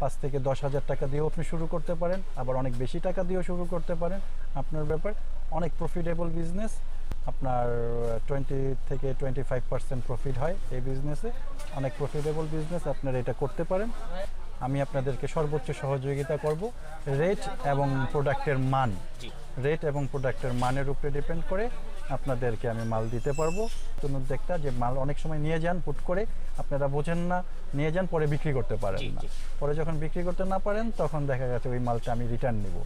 পাঁচ থেকে দশ হাজার টাকা দিয়েও আপনি শুরু করতে পারেন আবার অনেক বেশি টাকা দিয়েও শুরু করতে পারেন। আপনার ব্যাপার অনেক প্রফিটেবল বিজনেস আপনার টোয়েন্টি থেকে টোয়েন্টি ফাইভ পার্সেন্ট প্রফিট হয় এই বিজনেসে অনেক প্রফিটেবল বিজনেস আপনারা এটা করতে পারেন। আমি আপনাদেরকে সর্বোচ্চ সহযোগিতা করব। রেট এবং প্রোডাক্টের মান। রেট এবং প্রোডাক্টের মানের উপরে ডিপেন্ড করে আপনাদেরকে আমি মাল দিতে পারব। নতুন উদ্যোগটা যে মাল অনেক সময় নিয়ে যান হুট করে আপনারা বোঝেন না নিয়ে যান পরে বিক্রি করতে পারেন না। পরে যখন বিক্রি করতে না পারেন তখন দেখা গেছে ওই মালটা আমি রিটার্ন নিব।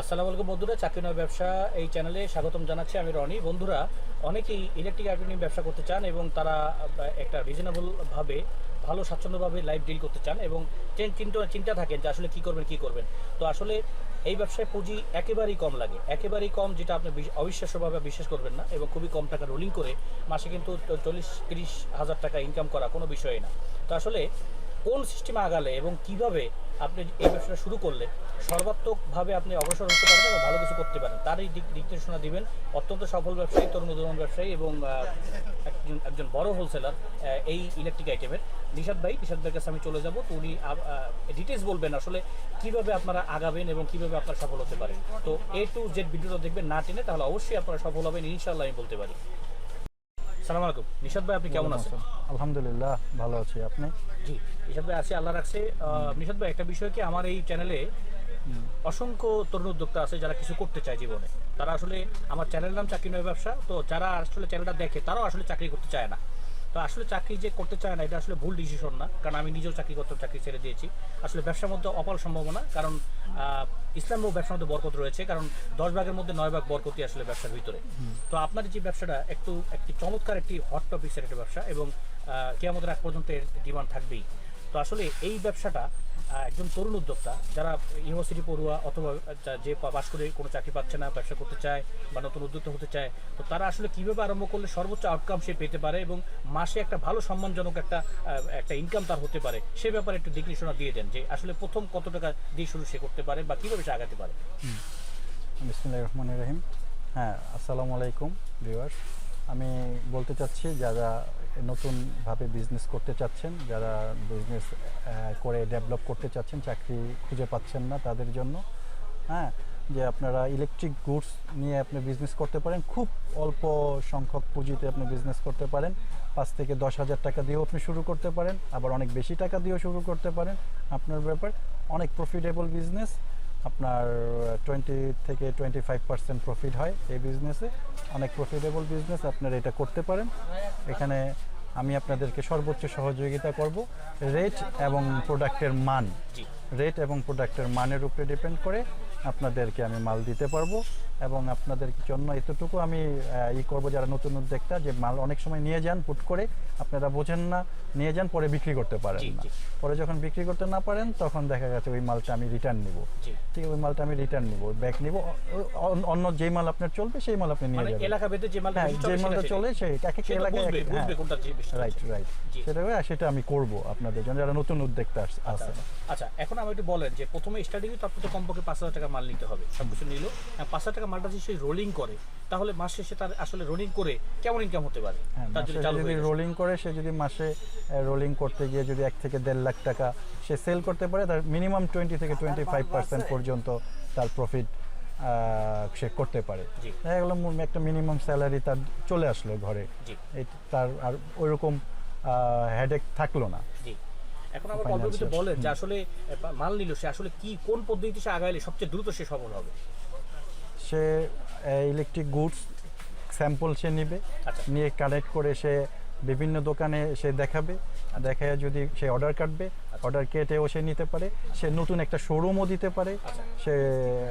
আসসালামু আলাইকুম বন্ধুরা চাকরি নয় ব্যবসা এই চ্যানেলে স্বাগতম জানাচ্ছি আমি রনি। বন্ধুরা অনেকেই ইলেকট্রিক আইটেম নিয়ে ব্যবসা করতে চান এবং তারা একটা রিজনেবল ভাবে ভালো স্বাচ্ছন্দ্যভাবে লাইফ ডিল করতে চান এবং চিন- চিন্তা চিন্তা থাকেন যে আসলে কি করবেন কি করবেন। তো আসলে এই ব্যবসায় পুঁজি একেবারেই কম লাগে। একেবারেই কম যেটা আপনি অবিশ্বাস্যভাবে বিশ্বাস করবেন না এবং খুবই কম টাকা রোলিং করে মাসে কিন্তু চল্লিশ, তিরিশ হাজার টাকা ইনকাম করা কোনো বিষয় না। তো আসলে কোন সিস্টেমে আগালে এবং কীভাবে আপনি এই ব্যবসাটা শুরু করলে সর্বাত্মকভাবে আপনি অগ্রসর হতে পারবেন এবং ভালো কিছু করতে পারেন তারই দিক নির্দেশনা দিবেন অত্যন্ত সফল ব্যবসায়ী, তরুণ উদ্যমী ব্যবসায়ী এবং একজন একজন বড় হোলসেলার এই ইলেকট্রিক আইটেমের নিশাদ ভাই, নিশাদ ভাইয়ের কাছে আমি চলে যাব। তো উনি ডিটেলস বলবেন আসলে কীভাবে আপনারা আগাবেন এবং কীভাবে আপনারা সফল হতে পারেন। তো এ টু জেড ভিডিওটা দেখবেন, না টেনে তাহলে অবশ্যই আপনারা সফল হবেন, ইনশাআল্লাহ আমি বলতে পারি। সালাম আলাইকুম নিশাদ ভাই আপনি কেমন আছেন? আলহামদুলিল্লাহ ভালো আছি। আপনি? জি নিশাদ ভাই আছি আল্লাহ রাখছে। আহ, নিশাদ ভাই একটা বিষয় কি আমার এই চ্যানেলে অসংখ্য তরুণ উদ্যোক্তা আছে যারা কিছু করতে চায় জীবনে। তারা আসলে আমার চ্যানেলের নাম চাকরি নয় ব্যবসা তো যারা আসলে চ্যানেলটা দেখে তারাও আসলে চাকরি করতে চায় না। তো আসলে চাকরি যে করতে চায় না এটা আসলে ভুল ডিসিশন না। কারণ আমি নিজেও চাকরি করতে চাকরি ছেড়ে দিয়েছি। আসলে ব্যবসার মধ্যে অপার সম্ভাবনা কারণ ইসলামেও ব্যবসার মধ্যে বরকত রয়েছে। কারণ দশ ভাগের মধ্যে নয় ভাগ বরকতই আসলে ব্যবসার ভিতরে। তো আপনার যে ব্যবসাটা একটু একটি চমৎকার একটি হট টপিক্সের একটা ব্যবসা এবং কেয়ামতের আগ পর্যন্ত এর ডিমান্ড থাকবেই। তো আসলে এই ব্যবসাটা একজন তরুণ উদ্যোক্তা, যারা ইউনিভার্সিটি পড়ুয়া অথবা যে পাশ করে কোনো চাকরি পাচ্ছে না, ব্যবসা করতে চায় বা নতুন উদ্যোক্তা হতে চায়, তো তারা আসলে কীভাবে আরম্ভ করলে সর্বোচ্চ আউটকাম সে পেতে পারে এবং মাসে একটা ভালো সম্মানজনক একটা একটা ইনকাম তার হতে পারে, সে ব্যাপারে একটু দিক দিয়ে দেন যে আসলে প্রথম কত টাকা দিয়ে শুরু সে করতে পারে বা কীভাবে সে আগাতে পারে। বিসমুল্লাহ রহমান রহিম। হ্যাঁ আসসালামু আলাইকুম ভিউয়ার্স আমি বলতে চাচ্ছি, যারা নতুনভাবে বিজনেস করতে চাচ্ছেন, যারা বিজনেস করে ডেভেলপ করতে চাচ্ছেন, চাকরি খুঁজে পাচ্ছেন না তাদের জন্য হ্যাঁ যে আপনারা ইলেকট্রিক গুডস নিয়ে আপনি বিজনেস করতে পারেন, খুব অল্প সংখ্যক পুঁজিতে আপনি বিজনেস করতে পারেন, পাঁচ থেকে দশ হাজার টাকা দিয়েও আপনি শুরু করতে পারেন, আবার অনেক বেশি টাকা দিয়েও শুরু করতে পারেন, আপনার ব্যাপার, অনেক প্রফিটেবল বিজনেস আপনার টোয়েন্টি থেকে টোয়েন্টি ফাইভ পার্সেন্ট প্রফিট হয় এই বিজনেসে অনেক প্রফিটেবল বিজনেস আপনারা এটা করতে পারেন। এখানে আমি আপনাদেরকে সর্বোচ্চ সহযোগিতা করব। রেট এবং প্রোডাক্টের মান। রেট এবং প্রোডাক্টের মানের উপরে ডিপেন্ড করে আপনাদেরকে আমি মাল দিতে পারব এবং আপনাদের জন্য এতটুকু আমি ই করব যারা নতুন উদ্যোক্তা যে মাল অনেক সময় নিয়ে যান হুট করে আপনারা বোঝেন না নিয়ে যান পরে বিক্রি করতে পারেন না। পরে যখন বিক্রি করতে না পারেন তখন দেখা গেছে ওই মালটা আমি রিটার্ন নিব। ঠিক ওই মালটা আমি রিটার্ন নিব ব্যাক নিব অন্য যেই মাল আপনার চলবে সেই মাল আপনি নিয়ে মানে যাবেন। এলাকা ভেদে যে মালটা হ্যাঁ যে চলে মালটা চলে সেই এক এক এলাকায় বুঝবে হ্যাঁ। Right right. সেটা সেটা আমি করব আপনাদের জন্য যারা নতুন উদ্যোক্তা আস- আছে আচ্ছা এখন আমি একটু বলেন যে প্রথমে স্টার্টিংয়ে তো আপনাকে কমপক্ষে পাঁচ হাজার টাকা মাল নিতে হবে। সব কিছু নিল। পাঁচ হাজার টাকা মালটা যদি সে রোলিং করে তাহলে মাস শেষে তার আসলে রোলিং করে কেমন ইনকাম হতে পারে? হ্যাঁ তার যদি হয়ে। রোলিং করে সে যদি মাসে রোলিং করতে গিয়ে যদি এক থেকে দেড় লাখ টাকা সে সেল করতে পারে তার মিনিমাম টোয়েন্টি থেকে টোয়েন্টি ফাইভ পার্সেন্ট পর্যন্ত তার প্রফিট সে করতে পারে। দেখা গেলো একটা মিনিমাম স্যালারি তার চলে আসলো ঘরে। এই তার আর ওইরকম হেডেক থাকল না। এখন আবার Financial, কল্পবিতে বলেন যে আসলে মাল নিল সে আসলে কি কোন পদ্ধতিতে সে আগাইলে সবচেয়ে দ্রুত সে সফল হবে সে ইলেকট্রিক গুডস স্যাম্পল সে নিবে আচ্ছা। নিয়ে কালেক্ট করে সে বিভিন্ন দোকানে সে দেখাবে দেখায় যদি সে অর্ডার কাটবে অর্ডার কেটেও সে নিতে পারে সে নতুন একটা শোরুমও দিতে পারে আচ্ছা। সে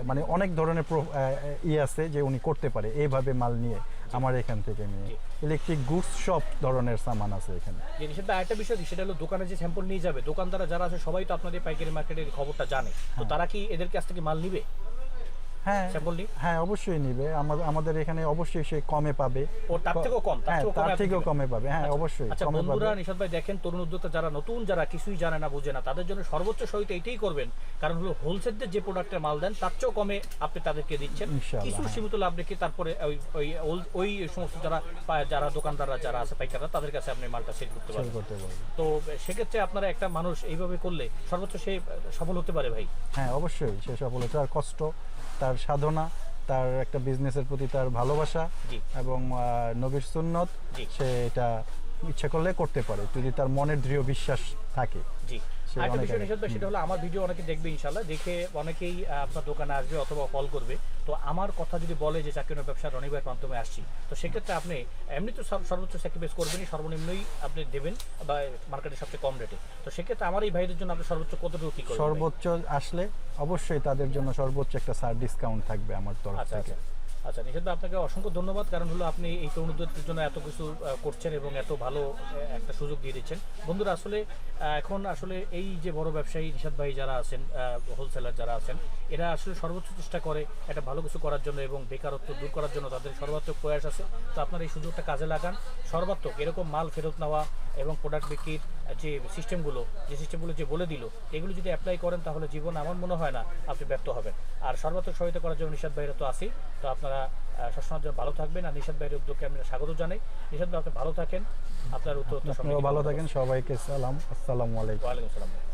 মানে অনেক ধরনের pro- আহ, ই আছে যে উনি করতে পারে এইভাবে মাল নিয়ে আমার এখান থেকে নিয়ে। ইলেকট্রিক গুডস সব ধরনের সামান আছে এখানে। সেটা আরেকটা বিষয় সেটা হলো দোকানে যে স্যাম্পল নিয়ে যাবে দোকানদারা যারা আছে সবাই তো আপনাদের পাইকারি মার্কেটের খবরটা জানে। তো তারা কি এদের কাছ থেকে মাল নিবে? হ্যাঁ। নিই হ্যাঁ অবশ্যই নিবে। আমাদের আমাদের এখানে অবশ্যই সে কমে পাবে। ও তার থেকেও কম? তার হ্যাঁ থেকেও তার কমে থেকেও কমে পাবে। হ্যাঁ অবশ্যই আচ্ছা বন্ধুরা নিশাদ ভাই দেখেন তরুণ উদ্যোক্তা যারা নতুন যারা কিছুই জানে না বুঝে না তাদের জন্য সর্বোচ্চ সহিত এইটাই করবেন। কারণ হলো হোলসেলদের যে প্রোডাক্টের মাল দেন তার চেয়েও কমে আপনি তাদেরকে দিচ্ছেন। কিছু হ্যাঁ। সীমিত লাভ রেখে তারপরে ওই ওই ওই সমস্ত যারা যারা দোকানদাররা যারা আছে পাইকাররা তাদের কাছে আপনি মালটা সেল করতে পারবেন। তো সেক্ষেত্রে আপনারা একটা মানুষ এইভাবে করলে সর্বোচ্চ সে সফল হতে পারে ভাই। হ্যাঁ অবশ্যই সে সফলতা তার কষ্ট তার সাধনা তার একটা বিজনেসের প্রতি তার ভালোবাসা এবং নবীর সুন্নত সে এটা ইচ্ছা করলে করতে পারে যদি তার মনের দৃঢ় বিশ্বাস থাকে। জি। আরেকটা বিষয়। নিষেধ সেটা হলো আমার ভিডিও অনেকে দেখবে ইনশাল্লাহ দেখে অনেকেই আপনার দোকানে আসবে অথবা কল করবে। তো আমার কথা যদি বলে যে চাকরি ব্যবসা রনি মাধ্যমে আসছি তো সেক্ষেত্রে আপনি এমনি তো সর্বোচ্চ স্যাক্রিফাইস করবেনই সর্বনিম্নই আপনি দেবেন বা মার্কেটে সবচেয়ে কম রেটে তো সেক্ষেত্রে আমার এই ভাইদের জন্য আপনি সর্বোচ্চ কতটুকু কি করবেন সর্বোচ্চ আসলে অবশ্যই তাদের জন্য সর্বোচ্চ একটা সার ডিসকাউন্ট থাকবে আমার তরফ আচ্ছা থেকে। আচ্ছা নিষেধ আপনাকে অসংখ্য ধন্যবাদ, কারণ হলো আপনি এই তরুণ উদ্যোগের জন্য এত কিছু করছেন এবং এত ভালো একটা সুযোগ দিয়ে দিচ্ছেন। বন্ধুরা, আসলে এখন আসলে এই যে বড় ব্যবসায়ী নিষাদ ভাই যারা আছেন হোলসেলার যারা আছেন, এরা আসলে সর্বোচ্চ চেষ্টা করে একটা ভালো কিছু করার জন্য এবং বেকারত্ব দূর করার জন্য তাদের সর্বাত্মক প্রয়াস আছে। তো আপনার এই সুযোগটা কাজে লাগান। সর্বাত্মক, এরকম মাল ফেরত নেওয়া এবং প্রোডাক্ট বিক্রির যে সিস্টেমগুলো যে সিস্টেমগুলো যে বলে দিল এগুলো যদি অ্যাপ্লাই করেন তাহলে জীবন আমার মনে হয় না আপনি ব্যর্থ হবেন। আর সর্বাত্মক সহায়তা করার জন্য নিষাদ ভাইরা তো আসি তো আপনারা সবসময় জন্য ভালো থাকবেন। আর নিষাদ ভাইয়ের উদ্যোগকে আমরা স্বাগত জানাই। নিষাদ ভাই আপনি ভালো থাকেন। আপনার উত্তর ভালো থাকেন। সবাইকে সালাম। আসসালামু আলাইকুম। ওয়ালাইকুম আসসালাম